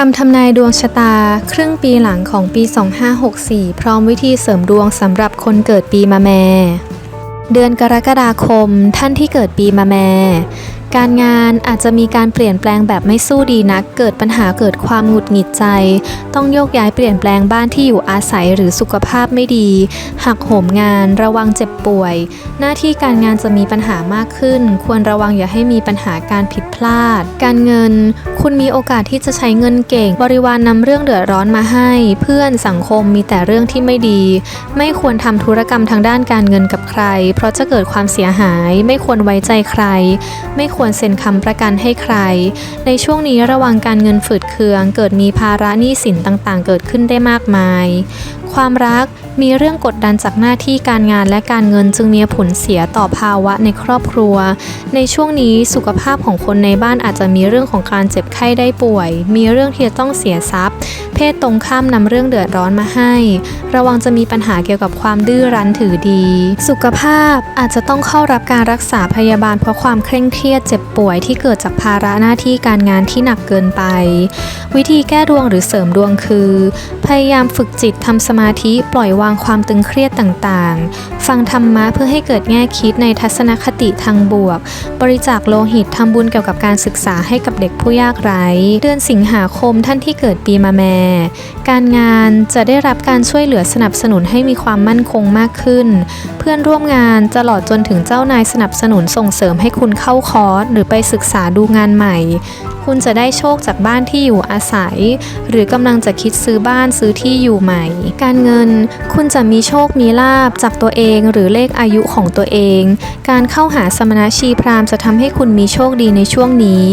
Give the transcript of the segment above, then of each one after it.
คำทำนายดวงชะตา ครึ่งปีหลังของปี 2564 พร้อมวิธีเสริมดวงสำหรับคนเกิดปีมะแม เดือนกรกฎาคม ท่านที่เกิดปีมะแม การงานอาจจะมีการเปลี่ยนแปลงแบบไม่สู้ดีนัก เกิดปัญหาเกิดความหงุดหงิดใจ ต้องโยกย้ายเปลี่ยนแปลงบ้านที่อยู่อาศัยหรือสุขภาพไม่ดี หักโหมงานระวังเจ็บป่วย หน้าที่การงานจะมีปัญหามากขึ้น ควรระวังอย่าให้มีปัญหาการผิดพลาด การเงิน คุณมีโอกาสที่จะใช้เงินเก่ง บริวารนนำเรื่องเดือดร้อนมาให้ เพื่อนสังคมมีแต่เรื่องที่ไม่ดี ไม่ควรทำธุรกรรมทางด้านการเงินกับใคร เพราะจะเกิดความเสียหาย ไม่ควรไว้ใจใคร ไม่ควรเซ็นคำประกันให้ใคร ในช่วงนี้ระวังการเงินฝืดเคือง เกิดมีภาระหนี้สินต่างๆ เกิดขึ้นได้มากมาย ความรักมีเรื่องกดดันจากหน้าที่การงานและการเงินจึงมีผลเสียต่อภาวะในครอบครัว ในช่วงนี้สุขภาพของคนในบ้านอาจจะมีเรื่องของการเจ็บไข้ได้ป่วย มีเรื่องที่จะต้องเสียทรัพย์ เพศตรงข้ามนำเรื่องเดือดร้อนมาให้ ระวังจะมีปัญหาเกี่ยวกับความดื้อรั้นถือดี สุขภาพอาจจะต้องเข้ารับการรักษาพยาบาลเพราะความเคร่งเครียดเจ็บป่วยที่เกิดจากภาระหน้าที่การงานที่หนักเกินไป วิธีแก้ดวงหรือเสริมดวงคือ พยายามฝึกจิตทำสมาธิปล่อยวางความตึงเครียดต่างๆ ฟังธรรมะเพื่อให้เกิดแง่คิดในทัศนคติทางบวก บริจาคโลหิตทำบุญเกี่ยวกับการศึกษาให้กับเด็กผู้ยากไร้ เดือนสิงหาคมท่านที่เกิดปีมะแม่ การงานจะได้รับการช่วยเหลือสนับสนุนให้มีความมั่นคงมากขึ้น เพื่อนร่วมงานจะหลอดจนถึงเจ้านายสนับสนุนส่งเสริมให้คุณเข้าคอร์สหรือไปศึกษาดูงานใหม่ คุณจะได้โชคจากบ้านที่อยู่อาศัย หรือกำลังจะคิดซื้อบ้านซื้อที่อยู่ใหม่ การเงิน คุณจะมีโชคมีลาบจากตัวเองหรือเลขอายุของตัวเอง การเข้าหาสมณชีพราหมณ์จะทำให้คุณมีโชคดีในช่วงนี้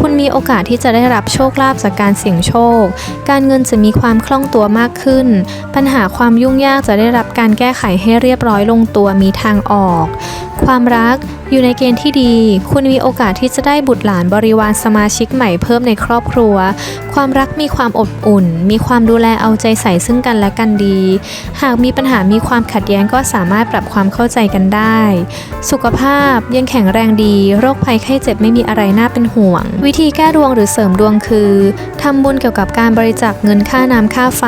คุณมีโอกาสที่จะได้รับโชคลาภจากการเสี่ยงโชค การเงินจะมีความคล่องตัวมากขึ้น ปัญหาความยุ่งยากจะได้รับการแก้ไขให้เรียบร้อยลงตัวมีทางออก ความรัก อยู่ในเกณฑ์ที่ดี คุณมีโอกาสที่จะได้บุตรหลานบริวารสมาชิกใหม่เพิ่มในครอบครัว ความรักมีความอบอุ่น มีความดูแลเอาใจใส่ซึ่งกันและกันดี หากมีปัญหามีความขัดแย้งก็สามารถปรับความเข้าใจกันได้ สุขภาพยังแข็งแรงดี โรคภัยไข้เจ็บไม่มีอะไรน่าเป็นห่วง วิธีแก้ดวงหรือเสริมดวงคือทำบุญเกี่ยวกับการบริจาคเงินค่าน้ำค่าไฟ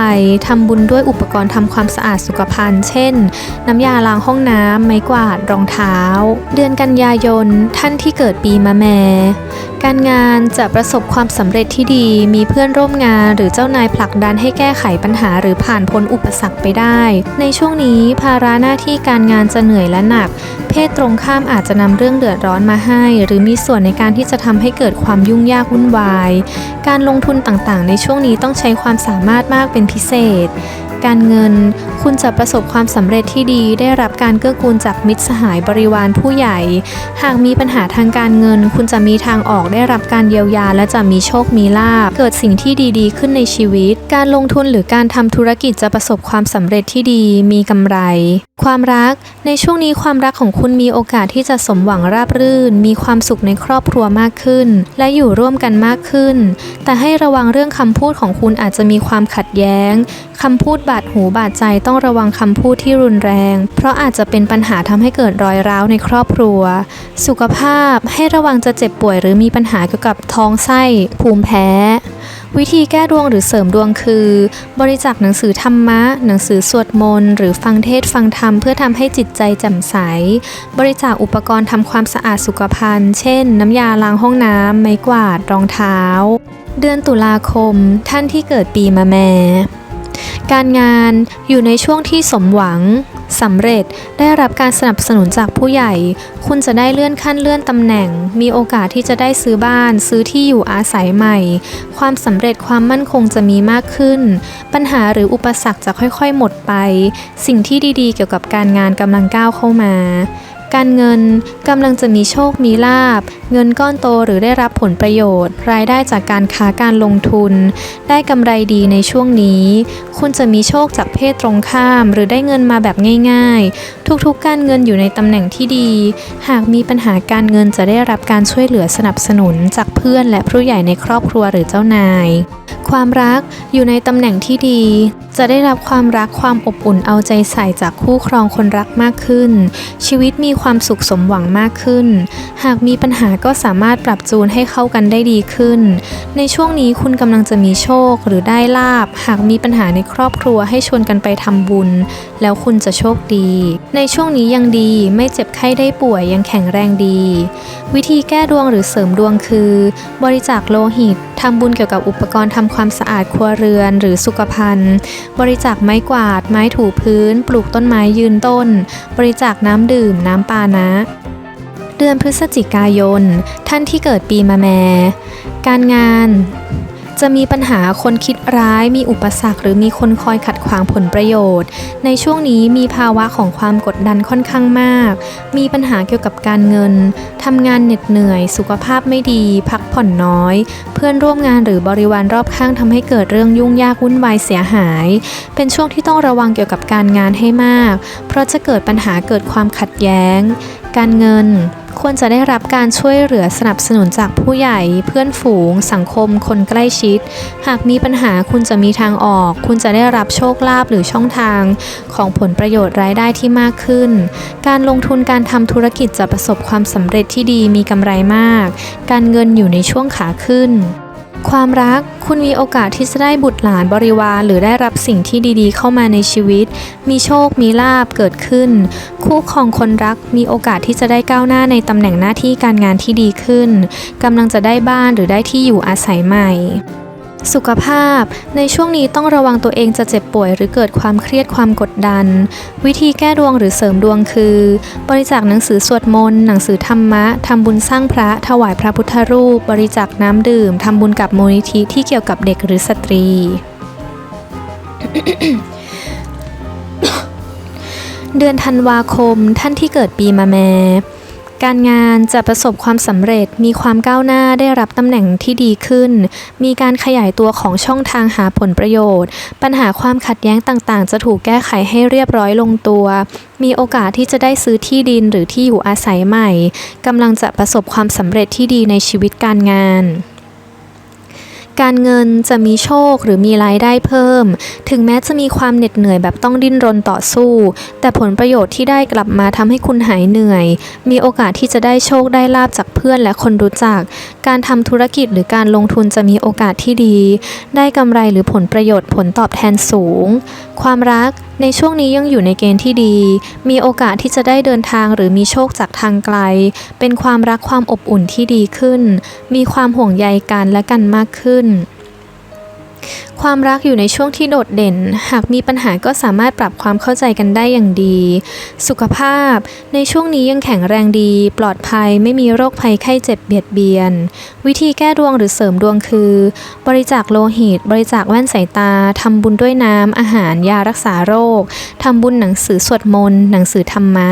ทำบุญด้วยอุปกรณ์ทำความสะอาดสุขภัณฑ์ เช่น น้ำยาล้างห้องน้ำไม้กวาดรองเท้า เดือนกันันยายนท่านที่เกิดปีมะแม การงานจะประสบความสำเร็จที่ดีมีเพื่อนร่วมงานหรือเจ้านายผลักดันให้แก้ไขปัญหาหรือผ่านพ้นอุปสรรคไปได้ ในช่วงนี้ภาระหน้าที่การงานจะเหนื่อยและหนัก เพศตรงข้ามอาจจะนำเรื่องเดือดร้อนมาให้ หรือมีส่วนในการที่จะทำให้เกิดความยุ่งยากวุ่นวาย การลงทุนต่างๆ ในช่วงนี้ต้องใช้ความสามารถมากเป็นพิเศษ การเงิน คุณจะประสบความสำเร็จที่ดีได้รับการเกื้อกูลจากมิตรสหายบริวารผู้ใหญ่ หากมีปัญหาทางการเงิน คุณจะมีทางออกได้รับการเยียวยา และจะมีโชคมีลาบเกิดสิ่งที่ดีๆ ขึ้นในชีวิต การลงทุนหรือการทำธุรกิจจะประสบความสำเร็จที่ดี มีกำไร ความรัก ในช่วงนี้ความรักของคุณมีโอกาสที่จะสมหวังราบรื่น มีความสุขในครอบครัวมากขึ้น และอยู่ร่วมกันมากขึ้น แต่ให้ระวังเรื่องคำพูดของคุณอาจจะมีความขัดแย้ง คำพูดบาดหูบาดใจต้องระวังคำพูดที่รุนแรง เพราะอาจจะเป็นปัญหาทำให้เกิดรอยร้าวในครอบครัว สุขภาพให้ระวังจะเจ็บป่วยหรือมีปัญหาเกี่ยวกับท้องไส้ ภูมิแพ้ วิธีแก้ดวงหรือเสริมดวงคือ บริจาคหนังสือธรรมะ หนังสือสวดมนต์หรือฟังเทศฟังธรรมเพื่อทำให้จิตใจแจ่มใส บริจาคอุปกรณ์ทำความสะอาดสุขภัณฑ์ เช่น น้ำยาล้างห้องน้ำไม้กวาดรองเท้า เดือนตุลาคม ท่านที่เกิดปีมะแม่ การงานอยู่ในช่วงที่สมหวังสำเร็จได้รับการสนับสนุนจากผู้ใหญ่ คุณจะได้เลื่อนขั้นเลื่อนตำแหน่ง มีโอกาสที่จะได้ซื้อบ้าน ซื้อที่อยู่อาศัยใหม่ ความสำเร็จความมั่นคงจะมีมากขึ้น ปัญหาหรืออุปสรรคจะค่อยๆหมดไป สิ่งที่ดีๆ เกี่ยวกับการงานกำลังก้าวเข้ามา การเงินกำลังจะมีโชคมีลาบ เงินก้อนโตหรือได้รับผลประโยชน์ รายได้จากการค้าการลงทุน ได้กำไรดีในช่วงนี้ คุณจะมีโชคจากเพศตรงข้าม หรือได้เงินมาแบบง่าย ๆ ทุกๆ การเงินอยู่ในตำแหน่งที่ดี หากมีปัญหาการเงินจะได้รับการช่วยเหลือสนับสนุนจากเพื่อนและผู้ใหญ่ในครอบครัวหรือเจ้านาย ความรักอยู่ในตำแหน่งที่ดี จะได้รับความรักความอบอุ่นเอาใจใส่จากคู่ครองคนรักมากขึ้น ชีวิตมีความสุขสมหวังมากขึ้น หากมีปัญหาก็สามารถปรับจูนให้เข้ากันได้ดีขึ้น ในช่วงนี้คุณกำลังจะมีโชคหรือได้ลาบ หากมีปัญหาในครอบครัวให้ชวนกันไปทำบุญ แล้วคุณจะโชคดี ในช่วงนี้ยังดีไม่เจ็บไข้ได้ป่วยยังแข็งแรงดี วิธีแก้ดวงหรือเสริมดวงคือ บริจาคโลหิต ทำบุญเกี่ยวกับอุปกรณ์ทำความสะอาดครัวเรือนหรือสุขภัณฑ์ บริจาคไม้กวาด ไม้ถูพื้น ปลูกต้นไม้ยืนต้น บริจาคน้ำดื่ม น้ำปานะ เดือนพฤศจิกายน ท่านที่เกิดปีมะแม การงาน จะมีปัญหาคนคิดร้าย มีอุปสรรคหรือมีคนคอยขัดขวางผลประโยชน์ ในช่วงนี้มีภาวะของความกดดันค่อนข้างมาก มีปัญหาเกี่ยวกับการเงิน ทำงานเหน็ดเหนื่อย สุขภาพไม่ดี พักผ่อนน้อย เพื่อนร่วมงานหรือบริวารรอบข้างทำให้เกิดเรื่องยุ่งยากวุ่นวายเสียหาย เป็นช่วงที่ต้องระวังเกี่ยวกับการงานให้มาก เพราะจะเกิดปัญหาเกิดความขัดแย้ง การเงิน ควรจะได้รับการช่วยเหลือสนับสนุนจากผู้ใหญ่ เพื่อนฝูง สังคม คนใกล้ชิด หากมีปัญหาคุณจะมีทางออก คุณจะได้รับโชคลาภหรือช่องทาง ของผลประโยชน์รายได้ที่มากขึ้น การลงทุนการทำธุรกิจจะประสบความสำเร็จที่ดีมีกำไรมาก การเงินอยู่ในช่วงขาขึ้น ความรักคุณมีโอกาสที่จะได้บุตรหลานบริวารหรือได้รับสิ่งที่ดีๆ เข้ามาในชีวิต มีโชคมีลาบเกิดขึ้น คู่ครองคนรักมีโอกาสที่จะได้ก้าวหน้าในตำแหน่งหน้าที่การงานที่ดีขึ้นกำลังจะได้บ้านหรือได้ที่อยู่อาศัยใหม่ สุขภาพ ในช่วงนี้ต้องระวังตัวเองจะเจ็บป่วย หรือเกิดความเครียดความกดดัน วิธีแก้ดวงหรือเสริมดวงคือ บริจาคหนังสือสวดมนต์หนังสือธรรมะทำบุญสร้างพระ ถวายพระพุทธรูป บริจาคน้ำดื่มทำบุญกับมูลนิธิที่เกี่ยวกับเด็กหรือสตรี เดือนธันวาคมท่านที่เกิดปีมะแม การงานจะประสบความสำเร็จมีความก้าวหน้าได้รับตำแหน่งที่ดีขึ้น มีการขยายตัวของช่องทางหาผลประโยชน์ ปัญหาความขัดแย้งต่างๆ จะถูกแก้ไขให้เรียบร้อยลงตัว มีโอกาสที่จะได้ซื้อที่ดินหรือที่อยู่อาศัยใหม่กำลังจะประสบความสำเร็จที่ดีในชีวิตการงาน การเงินจะมีโชคหรือมีรายได้เพิ่ม ถึงแม้จะมีความเหน็ดเหนื่อยแบบต้องดิ้นรนต่อสู้ แต่ผลประโยชน์ที่ได้กลับมาทำให้คุณหายเหนื่อย มีโอกาสที่จะได้โชคได้ลาบจากเพื่อนและคนรู้จัก การทำธุรกิจหรือการลงทุนจะมีโอกาสที่ดี ได้กำไรหรือผลประโยชน์ผลตอบแทนสูง ความรัก ในช่วงนี้ยังอยู่ในเกณฑ์ที่ดี มีโอกาสที่จะได้เดินทางหรือมีโชคจากทางไกล เป็นความรักความอบอุ่นที่ดีขึ้น มีความห่วงใยกันและกันมากขึ้น ความรักอยู่ในช่วงที่โดดเด่น หากมีปัญหาก็สามารถปรับความเข้าใจกันได้อย่างดี สุขภาพ ในช่วงนี้ยังแข็งแรงดี ปลอดภัย ไม่มีโรคภัยไข้เจ็บเบียดเบียน วิธีแก้ดวงหรือเสริมดวงคือ บริจาคโลหิต บริจาคแว่นสายตา ทำบุญด้วยน้ำ อาหาร ยารักษาโรค ทำบุญหนังสือสวดมนต์ หนังสือธรรมะ